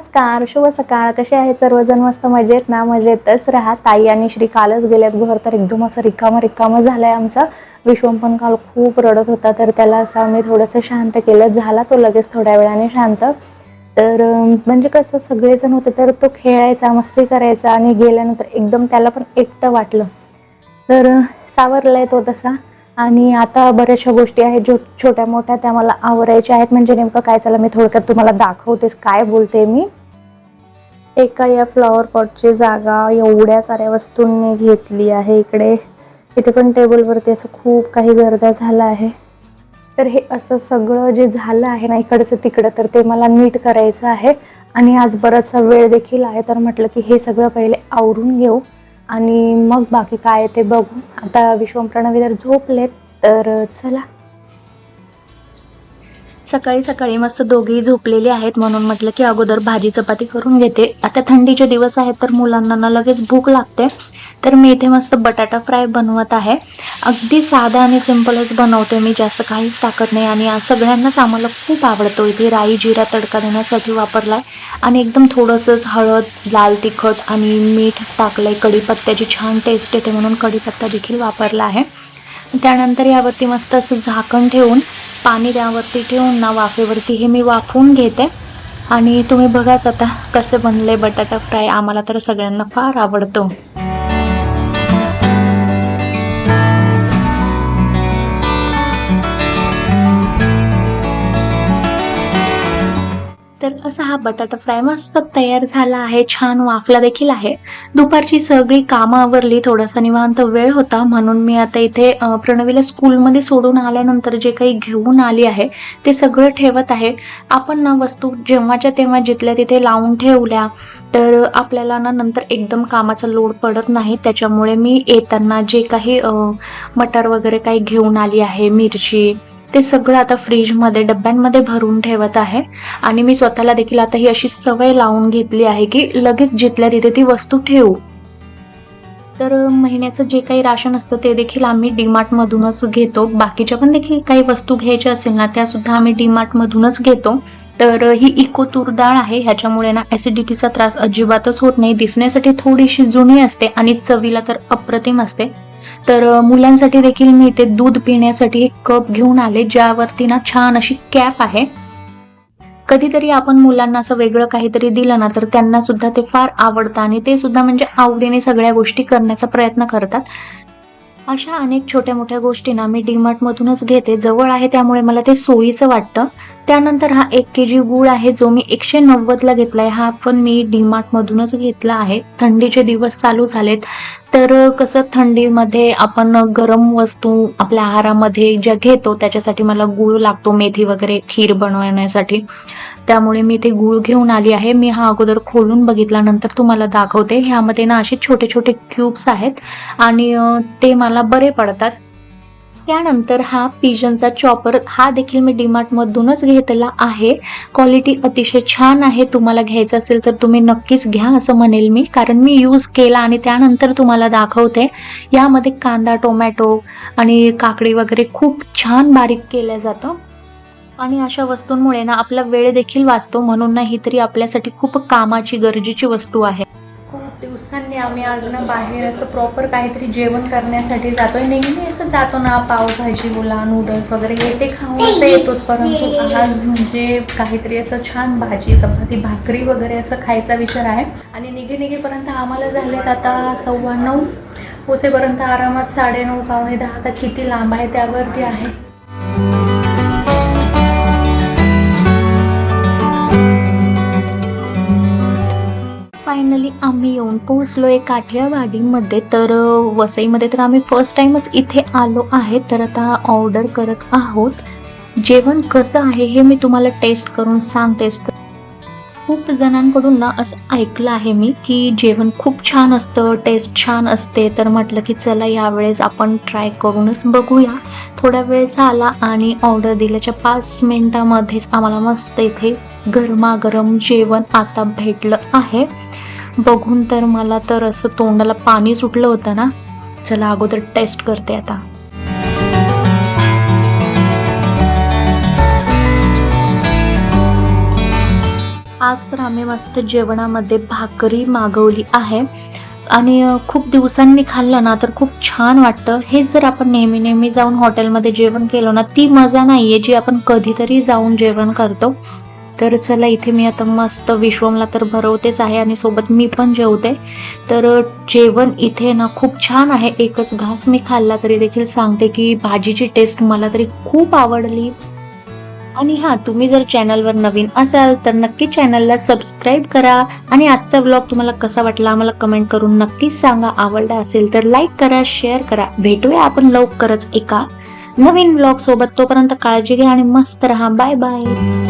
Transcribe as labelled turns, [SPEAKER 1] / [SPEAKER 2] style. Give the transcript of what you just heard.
[SPEAKER 1] नमस्कार शुभ सकाळ. कसे आहेत सर्वजण? मस्त मजेत ना? मजेतच राहा. ताई आणि श्री कालच गेल्यात घर तर एकदम असं रिकामं रिकामं आहे आमचं. विश्वम पण काल खूप रडत होता तर त्याला असं आम्ही थोडंसं शांत केलं. झाला तो लगेच थोड्या वेळाने शांत. तर म्हणजे कसं सगळेजण होते तर तो खेळायचा मस्ती करायचा आणि गेल्यानंतर एकदम त्याला पण एकटं वाटलं. तर अं, सावरलाय तो तसा. आणि आता बऱ्याचशा गोष्टी आहेत जो छोट्या मोठ्या त्या मला आवरायच्या आहेत. म्हणजे नेमकं काय चला मी थोडक्यात तुम्हाला दाखवतेस. काय बोलते मी? एका या फ्लॉवर पॉटची जागा एवढ्या साऱ्या वस्तूंनी घेतली आहे इकडे. इथे पण टेबलवरती असं खूप काही गर्दा झाला आहे. तर हे असं सगळं जे झालं आहे ना इकडचं तिकडं तर ते मला नीट करायचं आहे. आणि आज बराचसा वेळ देखील आहे तर म्हटलं की हे सगळं पहिले आवरून घेऊ. आणि मग बाकी काय ते बघू. आता विश्वम प्रणवी जर झोपलेत तर चला. सकाळी सकाळी मस्त दोघेही झोपलेले आहेत म्हणून म्हटलं की अगोदर भाजी चपाती करून घेते. आता थंडीचे दिवस आहेत तर मुलांना ना लगेच भूक लागते. तर मी इथे मस्त बटाटा फ्राय बनवत आहे. अगदी साधा आणि सिम्पलच बनवते मी जास्त काहीच टाकत नाही आणि सगळ्यांनाच आम्हाला खूप आवडतो. इथे राई जिरा तडका देण्यासाठी वापरला आहे आणि एकदम थोडंसंच हळद लाल तिखट आणि मीठ टाकलं आहे कढीपत्त्याची छान टेस्ट येते म्हणून कढीपत्ता देखील वापरला आहे. त्यानंतर यावरती मस्त असं झाकण ठेवून पाणी त्यावरती ठेवून ना वाफेवरती हे मी वाफवून घेते. आणि तुम्ही बघाच आता कसे बनले बटाटा फ्राय. आम्हाला तर सगळ्यांना फार आवडतो. तर असा हा बटाटा फ्राय मस्त तयार झाला आहे. छान वाफला देखील आहे. दुपारची सगळी कामं आवरली. थोडासा निवांत वेळ होता. म्हणून मी आता इथे प्रणवीला स्कूलमध्ये सोडून आल्यानंतर जे काही घेऊन आली आहे ते सगळं ठेवत आहे. आपण ना वस्तू जेव्हाच्या तेव्हा जिथल्या तिथे लावून ठेवल्या तर आपल्याला ना नंतर एकदम कामाचा लोड पडत नाही. त्याच्यामुळे मी येताना जे काही मटार वगैरे काही घेऊन आली आहे मिरची ते सगळं आता फ्रीजमध्ये डब्यांमध्ये भरून ठेवत आहे. आणि मी स्वतःला देखील आता ही अशी सवय लावून घेतली आहे की लगेच जिथल्या तिथे ती वस्तू ठेवू. तर महिन्याचं जे काही राशन असतं ते देखील आम्ही डीमार्टमधूनच घेतो. बाकीच्या पण देखील काही वस्तू घ्यायच्या असेल ना त्या सुद्धा आम्ही डीमार्टमधूनच घेतो. तर ही इको तूर डाळ आहे. ह्याच्यामुळे ना ऍसिडिटीचा त्रास अजिबातच होत नाही. दिसण्यासाठी थोडीशी जुनी असते आणि चवीला तर अप्रतिम असते. तर मुलांसाठी देखील मी इथे दूध पिण्यासाठी एक कप घेऊन आले ज्यावरती ना छान अशी कॅप आहे. कधीतरी आपण मुलांना असं वेगळं काहीतरी दिलं ना तर त्यांना सुद्धा ते फार आवडतं आणि ते सुद्धा म्हणजे आवडीने सगळ्या गोष्टी करण्याचा प्रयत्न करतात. अशा अनेक छोट्या मोठ्या गोष्टी ना मी डीमार्ट मधूनच घेते. जवळ आहे त्यामुळे मला ते सोयीचं वाटतं. त्यानंतर हा एक के जी गूळ आहे जो मी एकशे नव्वदला घेतलाय. हा पण मी डीमार्ट मधूनच घेतला आहे. थंडीचे दिवस चालू झालेत. तर कसं थंडीमध्ये आपण गरम वस्तू आपल्या आहारामध्ये ज्या घेतो त्याच्यासाठी मला गूळ लागतो मेथी वगैरे खीर बनवण्यासाठी. त्यामुळे मी ते गूळ घेऊन आली आहे. मी हा अगोदर खोलून बघितल्यानंतर तुम्हाला दाखवते. ह्यामध्ये ना असे छोटे छोटे क्यूब्स आहेत आणि ते मला बरे पडतात. त्यानंतर हा पिजनचा चॉपर हा देखील मी डीमार्टमधूनच घेतला आहे. क्वालिटी अतिशय छान आहे. तुम्हाला घ्यायचं असेल तर तुम्ही नक्कीच घ्या असं म्हणेल मी. कारण मी यूज केला आणि त्यानंतर तुम्हाला दाखवते. यामध्ये कांदा टोमॅटो आणि काकडी वगैरे खूप छान बारीक केलं जातं. आणि अशा वस्तूंमुळे ना आपला वेळ देखील वाचतो. म्हणून ना ही तरी आपल्यासाठी खूप कामाची गरजेची वस्तू आहे. दिवसांनी आम्ही आज ना बाहेर असं प्रॉपर काहीतरी जेवण करण्यासाठी जातोय. नेहमी असं जातो ना पावभाजी बोला नूडल्स वगैरे हे ते खाऊन असं येतोच परंतु आज म्हणजे काहीतरी असं छान भाजी चपाती भाकरी वगैरे असं खायचा विचार आहे. आणि निघे निघेपर्यंत आम्हाला झालेत आता सव्वा नऊ. पोचेपर्यंत आरामात साडेनऊ पावणे दहा आता किती लांब आहे त्यावरती आहे. फायनली आम्ही येऊन पोहोचलो आहे काठियावाडीमध्ये तर वसईमध्ये तर आम्ही फर्स्ट टाईमच इथे आलो आहे. तर आता ऑर्डर करत आहोत. जेवण कसं आहे हे मी तुम्हाला टेस्ट करून सांगतेच. तर खूप जणांकडून ना असं ऐकलं आहे मी की जेवण खूप छान असतं टेस्ट छान असते. तर म्हटलं की चला यावेळेस आपण ट्राय करूनच बघूया. थोडा वेळ झाला आणि ऑर्डर दिल्याच्या पाच मिनिटामध्येच आम्हाला मस्त इथे गरमागरम जेवण आता भेटलं आहे. बघून तर मला तर असं तोंडाला पाणी सुटलं होतं ना. चला अगोदर टेस्ट करते आता. आज तर आम्ही मस्त जेवणामध्ये भाकरी मागवली आहे. आणि खूप दिवसांनी खाल्लं ना तर खूप छान वाटतं. हेच जर आपण नेहमी नेहमी जाऊन हॉटेलमध्ये जेवण केलं ना ती मजा नाही आहे जी आपण कधीतरी जाऊन जेवण करतो. तर चला इथे मी आता मस्त विश्वमला तर भरवतेच आहे आणि सोबत मी पण जेवते. तर जेवण इथे ना खूप छान आहे. एकच घास मी खाल्ला तरी देखील सांगते की भाजीची टेस्ट मला तरी खूप आवडली. आणि हा तुम्ही जर चॅनलवर नवीन असाल तर नक्की चॅनलला सबस्क्राईब करा. आणि आजचा ब्लॉग तुम्हाला कसा वाटला आम्हाला कमेंट करून नक्कीच सांगा. आवडला असेल तर लाईक करा शेअर करा. भेटूया आपण लवकरच एका नवीन ब्लॉग सोबत. तोपर्यंत काळजी घ्या आणि मस्त राहा. Bye bye